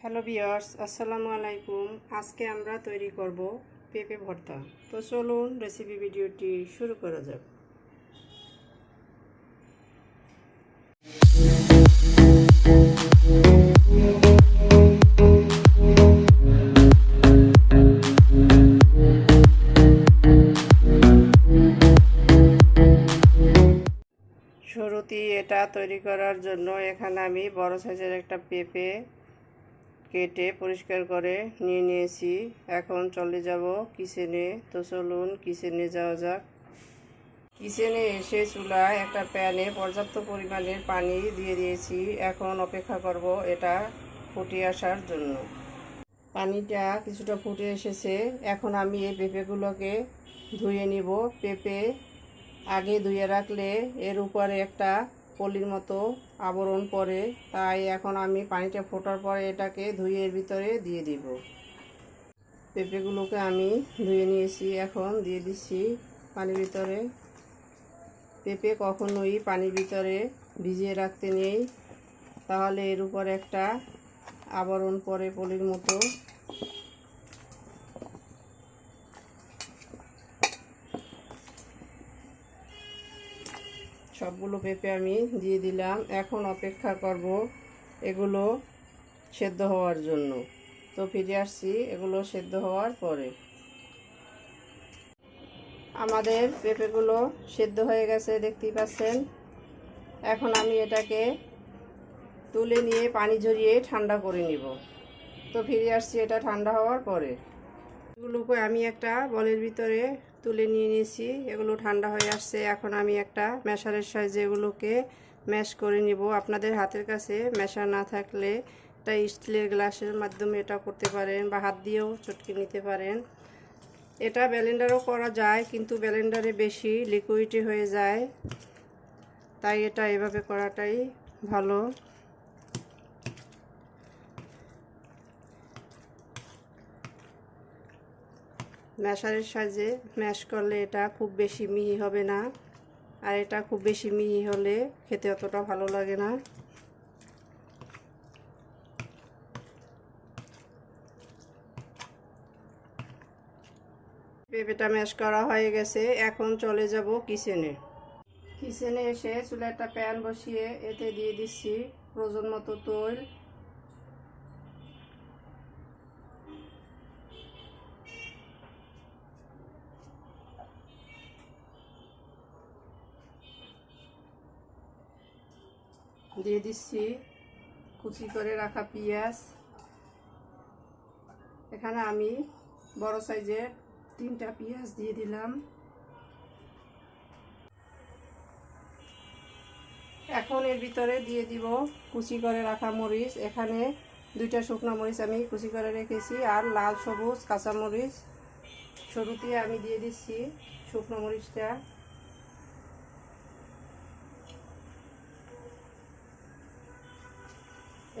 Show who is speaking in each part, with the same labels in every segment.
Speaker 1: Hello বিয়ার্স আসসালামু আলাইকুম। আজকে আমরা তৈরি করব পেঁপে ভর্তা। তো চলুন রেসিপি ভিডিওটি শুরু করা যাক। শুরুতেই এটা তৈরি করার জন্য এখানে আমি বড় সাইজের একটা পেঁপে কেটে পরিষ্কার করে নিয়ে নিয়েছি। এখন চলে যাব কিচেনে। তো চলুন কিচেনে যাওয়া যাক। কিচেনে এসে চুলায় একটা প্যানে পর্যাপ্ত পরিমাণের পানি দিয়ে দিয়েছি। এখন অপেক্ষা করব এটা ফুটে আসার জন্য। পানিটা কিছুটা ফুটে এসেছে। এখন আমি এই পেঁপেগুলোকে ধুয়ে নিব। পেঁপে আগে ধুয়ে রাখলে এর উপরে একটা পলির মতো আবরণ পড়ে তাই এখন আমি পানিটা ফোটার পরে এটাকে ধুয়ে ভিতরে দিয়ে দিব। পেঁপেগুলোকে আমি ধুয়ে নিয়েছি, এখন দিয়ে দিচ্ছি পানির ভিতরে। পেঁপে কখনোই পানির ভিতরে ভিজিয়ে রাখতে নেই, তাহলে এর উপর একটা আবরণ পরে পলির মতো সবগুলো পেঁপে আমি দিয়ে দিলাম। এখন অপেক্ষা করব এগুলো সেদ্ধ হওয়ার জন্য। তো ফিরে আসছি এগুলো সেদ্ধ হওয়ার পরে। আমাদের পেঁপেগুলো সেদ্ধ হয়ে গেছে, দেখতেই পাচ্ছেন। এখন আমি এটাকে তুলে নিয়ে পানি ঝরিয়ে ঠান্ডা করে নিব। তো ফিরে আসছি এটা ঠান্ডা হওয়ার পরে। এগুলোকে আমি একটা বলের ভিতরে তুলে নিয়ে নিয়েছি। এগুলো ঠান্ডা হয়ে আসছে। এখন আমি একটা ম্যাশারের সাহায্যে এগুলোকে ম্যাশ করে নিব। আপনাদের হাতের কাছে ম্যাশার না থাকলে একটা স্টিলের গ্লাসের মাধ্যমে এটা করতে পারেন বা হাত দিয়েও চটকে নিতে পারেন। এটা ব্যালেন্ডারও করা যায়, কিন্তু ব্যালেন্ডারে বেশি লিকুইডি হয়ে যায়। তাই এটা এভাবে করাটাই ভালো। ম্যাশারের সাহায্যে ম্যাশ করলে এটা খুব বেশি মিহি হবে না। আর এটা খুব বেশি মিহি হলে খেতে অতটা ভালো লাগে না। পেঁপেটা ম্যাশ করা হয়ে গেছে, এখন চলে যাব কিচেনে। কিচেনে এসে চুলে একটা প্যান বসিয়ে এতে দিয়ে দিচ্ছি প্রয়োজন মতো তৈল দিয়ে দিচ্ছি। কুচি করে রাখা পেঁয়াজ। এখানে আমি বড় সাইজের তিনটা পেঁয়াজ দিয়ে দিলাম। এখন এর ভিতরে দিয়ে দিব কুচি করে রাখা মরিচ। এখানে দুইটা শুকনো মরিচ আমি কুচি করে রেখেছি আর লাল সবুজ কাঁচা মরিচ। শুরুতে আমি দিয়ে দিচ্ছি শুকনো মরিচটা।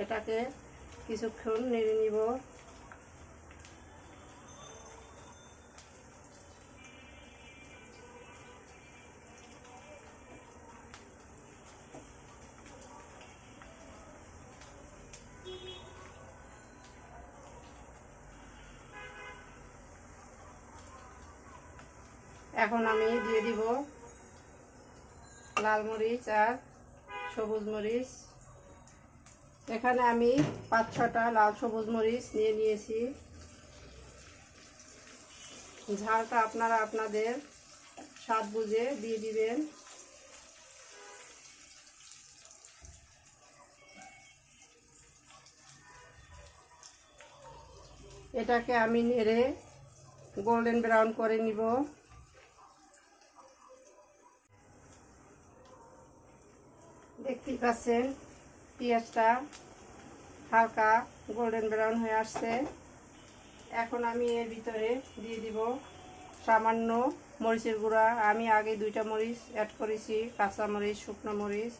Speaker 1: এটাকে কিছুক্ষণ নেড়ে নিব। এখন আমি দিয়ে দিব লাল মরিচ আর সবুজ মরিচ। এখানে আমি পাঁচ ছটা লাল সবুজ মরিচ নিয়ে নিয়েছি। ঝালটা আপনারা আপনাদের স্বাদ বুঝে দিয়ে দিবেন। এটাকে আমি নেড়ে গোল্ডেন ব্রাউন করে নিব। দেখতেই পাচ্ছেন পেঁয়াজটা হালকা গোল্ডেন ব্রাউন হয়ে আসছে। এখন আমি এর ভিতরে দিয়ে দিব সামান্য মরিচের গুঁড়া। আমি আগে দুইটা মরিচ অ্যাড করেছি, কাঁচা মরিচ, শুকনো মরিচ।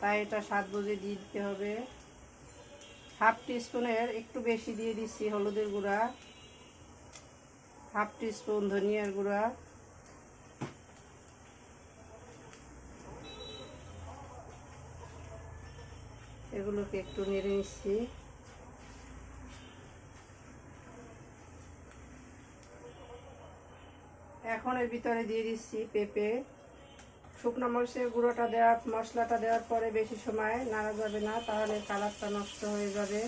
Speaker 1: তাই এটা স্বাদ বুঝে দিয়ে দিতে হবে। হাফ টিস্পুনের একটু বেশি দিয়ে দিচ্ছি হলুদের গুঁড়া। হাফ টিস্পুন ধনিয়ার গুঁড়া। এগুলোকে একটু নেড়ে নিচ্ছি। এখন এর ভিতরে দিয়ে দিচ্ছি পেঁপে। শুকনো মরিচের গুঁড়োটা দেওয়ার, মশলাটা দেওয়ার পরে বেশি সময় নাড়া যাবে না, তাহলে কালারটা নষ্ট হয়ে যাবে।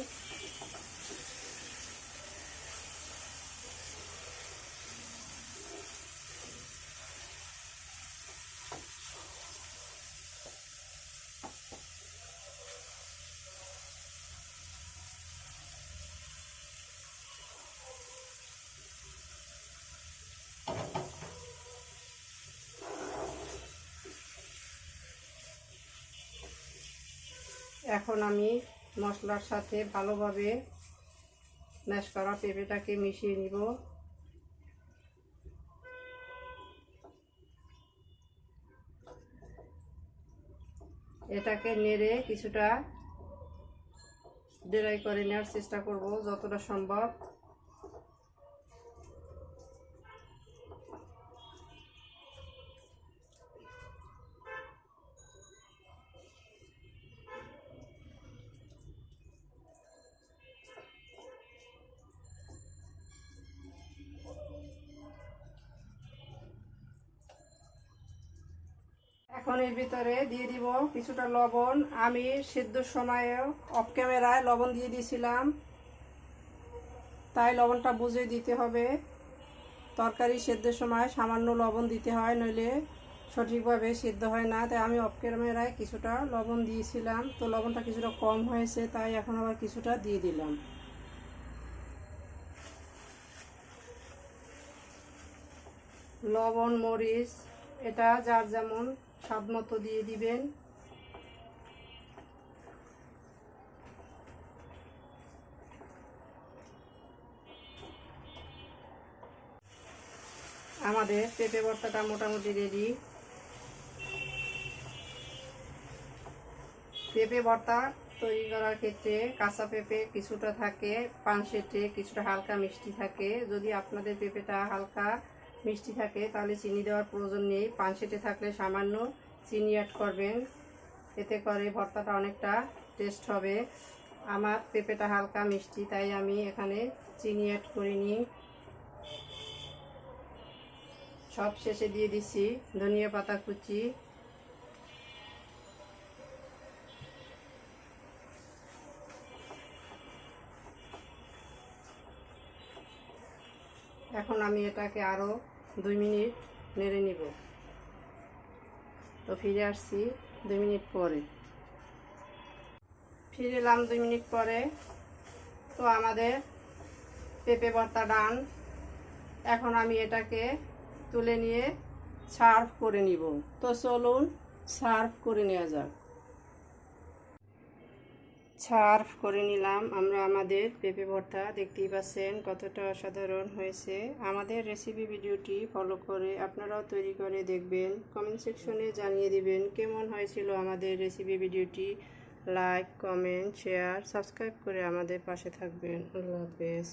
Speaker 1: এখন আমি মশলার সাথে ভালোভাবে ম্যাশ করা পেঁপেটাকে মিশিয়ে নিব। এটাকে নেড়ে কিছুটা ডেরাই করে নেওয়ার চেষ্টা করব যতটা সম্ভব। এখন এর ভিতরে দিয়ে দিব কিছুটা লবণ। আমি সিদ্ধ সময়ে অফ ক্যামেরায় লবণ দিয়ে দিয়েছিলাম। তাই লবণটা বুঝে দিতে হবে। তরকারি সেদ্ধের সময় সামান্য লবণ দিতে হয়, নইলে সঠিকভাবে সিদ্ধ হয় না। তাই আমি অফ ক্যামেরায় কিছুটা লবণ দিয়েছিলাম। তো লবণটা কিছুটা কম হয়েছে, তাই এখন আবার কিছুটা দিয়ে দিলাম। লবণ, মরিচ, এটা যার যেমন স্বাদ মতো দিয়ে দিবেন। আমাদের পেঁপে ভর্তাটা মোটামুটি রেডি পেঁপে ভর্তা তৈরি করার ক্ষেত্রে কাঁচা পেঁপে কিছুটা থাকে পানসেটে কিছুটা হালকা মিষ্টি থাকে। যদি আপনাদের পেঁপেটা হালকা মিষ্টি থাকে, তাহলে চিনি দেওয়ার প্রয়োজন নেই। পানসেটে থাকলে সামান্য চিনি অ্যাড করবেন। এতে করে ভর্তাটা অনেকটা টেস্ট হবে। আমার পেঁপেটা হালকা মিষ্টি, তাই আমি এখানে চিনি অ্যাড করি নি সব শেষে দিয়ে দিচ্ছি ধনিয়া পাতা কুচি। এখন আমি এটাকে আরও দুই মিনিট নেড়ে নিব। তো ফিরে আসছি দুই মিনিট পরে। ফিরে এলাম দুই মিনিট পরে। তো আমাদের পেঁপে ভর্তা ডান। এখন আমি এটাকে তুলে নিয়ে সার্ভ করে নিব। তো চলুন সার্ভ করে নেওয়া যাক। সার্ভ করে নিলাম। আমরা আমাদের পেঁপে ভর্তা, দেখতেই পাচ্ছেন কতটা অসাধারণ হয়েছে। আমাদের রেসিপি ভিডিওটি ফলো করে আপনারাও তৈরি করে দেখবেন। কমেন্ট সেকশনে জানিয়ে দিবেন কেমন হয়েছিল আমাদের রেসিপি ভিডিওটি। লাইক কমেন্ট শেয়ার সাবস্ক্রাইব করে আমাদের পাশে থাকবেন। আল্লাহ হাফেজ।